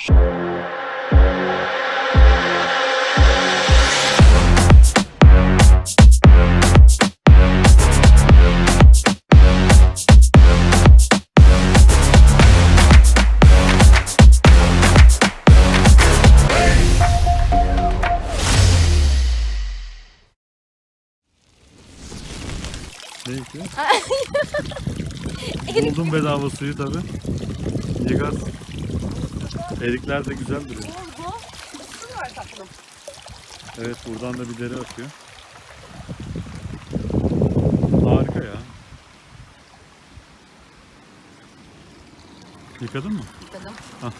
Yıkıyor? Buldum bedava suyu tabi. Yıkar. Erikler de güzel duruyor. Evet buradan da bir deri akıyor. Harika ya. Yıkadın mı? Yıkadım. Hah.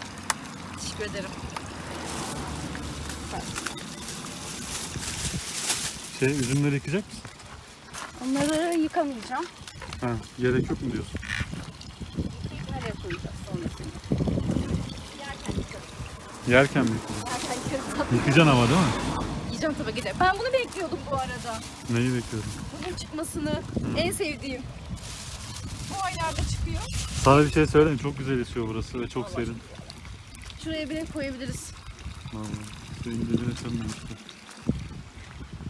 Teşekkür ederim. Şey üzümleri yıkayacak mısın? Onları yıkamayacağım. Ha, gerek yok mu diyorsun? Yerken mi. Yıkayacaksın ama değil mi? Yiyeceğim tabii de. Ben bunu bekliyordum bu arada. Neyi bekliyorum? Bunun çıkmasını. En sevdiğim. Bu aylarda çıkıyor. Sana bir şey söyleyeyim çok güzel esiyor burası ve çok serin. Şuraya bile koyabiliriz. Vallahi su indirine sönmemişti.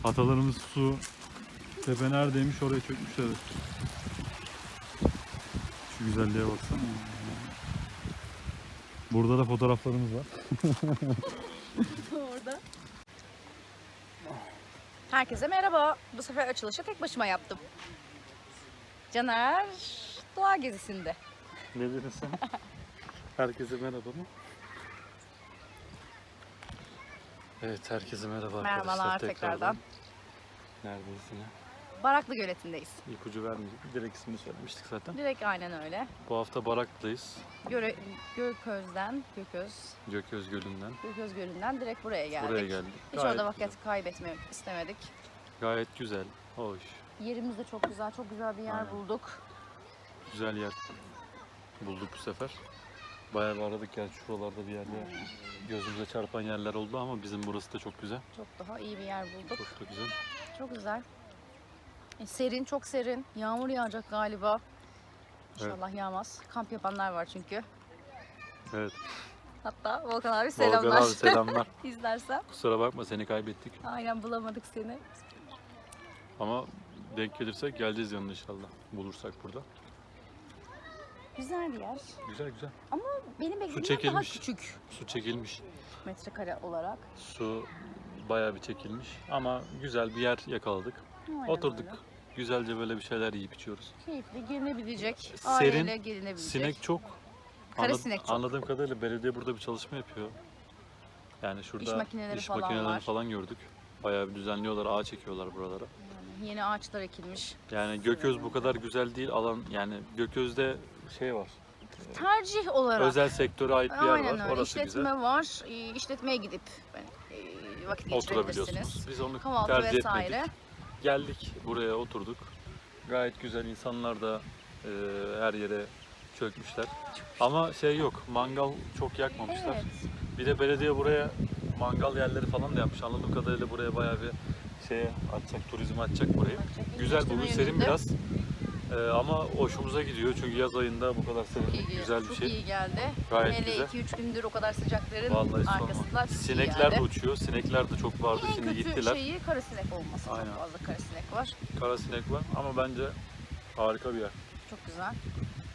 Atalarımız su tepe neredeymiş oraya çökmüşler. Şu güzelliğe baksana. Burada da fotoğraflarımız var. Orada. Herkese merhaba. Bu sefer açılışı tek başıma yaptım. Caner doğa gezisinde. Ne dedin sen? Herkese merhaba mı? Evet herkese merhaba Merhabalar arkadaşlar tekrardan. Neredeyiz yine? Baraklı göletindeyiz. İpucu vermeyecek. Direkt ismini söylemiştik zaten. Direkt aynen öyle. Bu hafta Barak'tayız. Göre, Gököz'den, Gököz, Gököz Gölü'nden. Gököz Gölü'nden direkt buraya geldik. Buraya geldik. Hiç Gayet orada vakit güzel. kaybetmek istemedik. Gayet güzel, hoş, Yerimiz de çok güzel, çok güzel bir yer Aynen. bulduk. güzel yer bulduk bu sefer. Bayağı bir aradık yani şuralarda bir yerde gözümüze çarpan yerler oldu ama bizim burası da çok güzel. Çok daha iyi bir yer bulduk. Çok da güzel. Çok güzel. E, serin, çok serin. Yağmur yağacak galiba. İnşallah yağmaz. Kamp yapanlar var çünkü. Evet. Hatta Volkan abi Volkan selamlar. abi selamlar. İzlersen. Kusura bakma seni kaybettik. Aynen bulamadık seni. Ama denk gelirsek geleceğiz yanına inşallah. Bulursak burada. Güzel bir yer. Güzel güzel. Benim beklediğimden daha çekilmiş. küçük Su çekilmiş. metrekare olarak. Su bayağı bir çekilmiş. Ama güzel bir yer yakaladık. Aynen Oturduk. Güzelce böyle bir şeyler yiyip içiyoruz. Keyifli, gelinebilecek. Serin, Aileyle gelinebilecek. Sinek çok. Kara sinek çok. Anladığım kadarıyla belediye burada bir çalışma yapıyor. Yani şurada İş makineleri iş falan makinelerini var. falan gördük. Bayağı bir düzenliyorlar, ağaç çekiyorlar buralara. Yani yeni ağaçlar ekilmiş. Yani Gököz bu kadar güzel değil. Alan yani Gököz'de şey var. Tercih olarak. Özel sektöre ait bir yer Aynen var. öyle. Orası İşletme güzel. var. İşletmeye gidip yani, e, vakit geçirebilirsiniz. Oturabiliyorsunuz. Biz onu Kahvaltı tercih vesaire. etmedik. Geldik buraya oturduk. Gayet güzel insanlar da e, her yere çökmüşler. Ama şey yok. Mangal çok yakmamışlar. Evet. Bir de belediye buraya mangal yerleri falan da yapmış. Anladığım kadarıyla buraya bayağı bir şeye açacak, turizm açacak burayı. Güzel bugün geliştirme serin yönünde biraz. Ee, ama hoşumuza gidiyor çünkü yaz ayında bu kadar Çok iyi, serin güzel bir çok şey. iyi geldi. Gayet Hele güzel. 2-3 gündür o kadar sıcakların Vallahi çok iyi Sinekler de uçuyor. Sinekler de çok vardı. En Şimdi kötü gittiler. şeyi kara sinek olması. Aynen. Çok fazla kara sinek var. Kara sinek var ama bence harika bir yer. Çok güzel.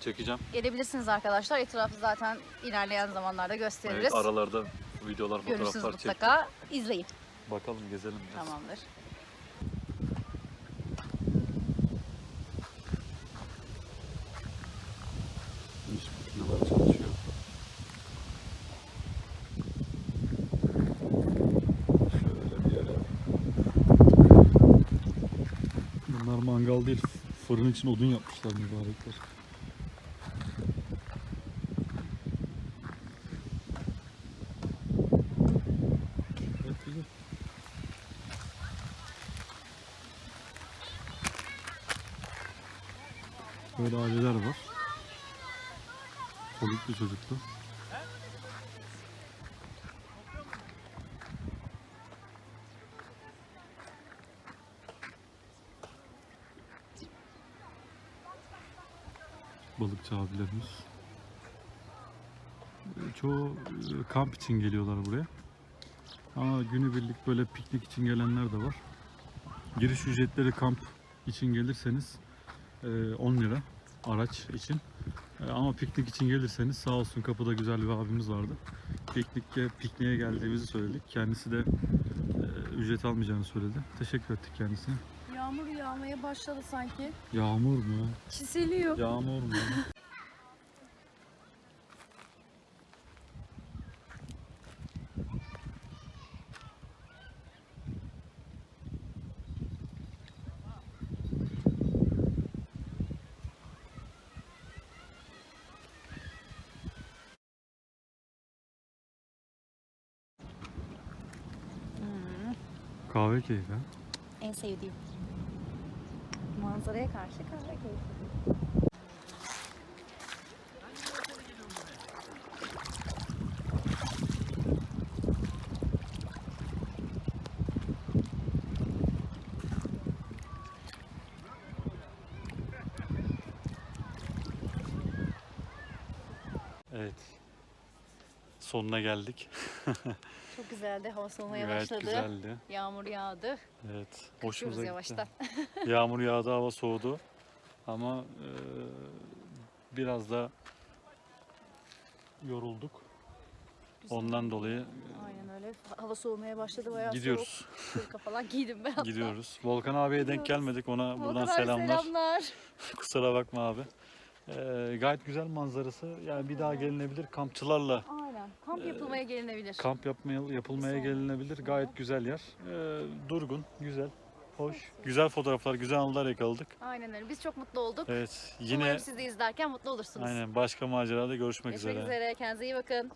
Çekeceğim. Gelebilirsiniz arkadaşlar. Etrafı zaten ilerleyen zamanlarda gösteririz. Evet, aralarda videolar, Görürsünüz fotoğraflar çektik. mutlaka. İzleyin. Bakalım gezelim biraz. Tamamdır. İş makineler çalışıyor. Şöyle bir yere. Bunlar mangal değil, fırın için odun yapmışlar mübarekler. Böyle aileler var. Çoluklu çocuklu. Balıkçı abilerimiz. çoğu e, kamp için geliyorlar buraya. Ama günübirlik böyle piknik için gelenler de var. Giriş ücretleri kamp için gelirseniz e, 10 lira araç için. E, Ama piknik için gelirseniz sağ olsun kapıda güzel bir abimiz vardı. Pikniğe, pikniğe geldiğimizi söyledik. Kendisi de e, ücret almayacağını söyledi. Teşekkür ettik kendisine. Yağmaya başladı sanki. Yağmur mu? Çiseliyor. Yağmur mu? Hmm, Kahve keyfi. ha? en sevdiğim. Manzaraya karşı kahve keyfi. Evet. Sonuna geldik. Çok güzeldi. Hava soğumaya Gayet başladı. güzeldi. Yağmur yağdı. Evet. Hoşumuza gitti. yavaştan. Yağmur yağdı, hava soğudu. Ama e, biraz da yorulduk. Güzel. Ondan dolayı Aynen öyle. Hava soğumaya başladı bayağı gidiyoruz. soğuk. Hırka falan giydim ben hatta. Gidiyoruz. Volkan abiye denk Gidiyoruz. gelmedik. Ona buradan kadar selamlar. selamlar. Kusura bakma abi. Ee, gayet güzel manzarası. Yani bir daha gelinebilir. Kampçılarla Aynen. Kamp yapılmaya gelinebilir. kamp yapmaya, yapılmaya gelinebilir. Gayet güzel yer. Ee, durgun, güzel, hoş. Güzel fotoğraflar, güzel anılar yakaladık. Aynen öyle. Biz çok mutlu olduk. Evet. Yine Umarım siz de izlerken mutlu olursunuz. aynen başka macerada görüşmek Görüşmek üzere. üzere. Kendinize iyi bakın.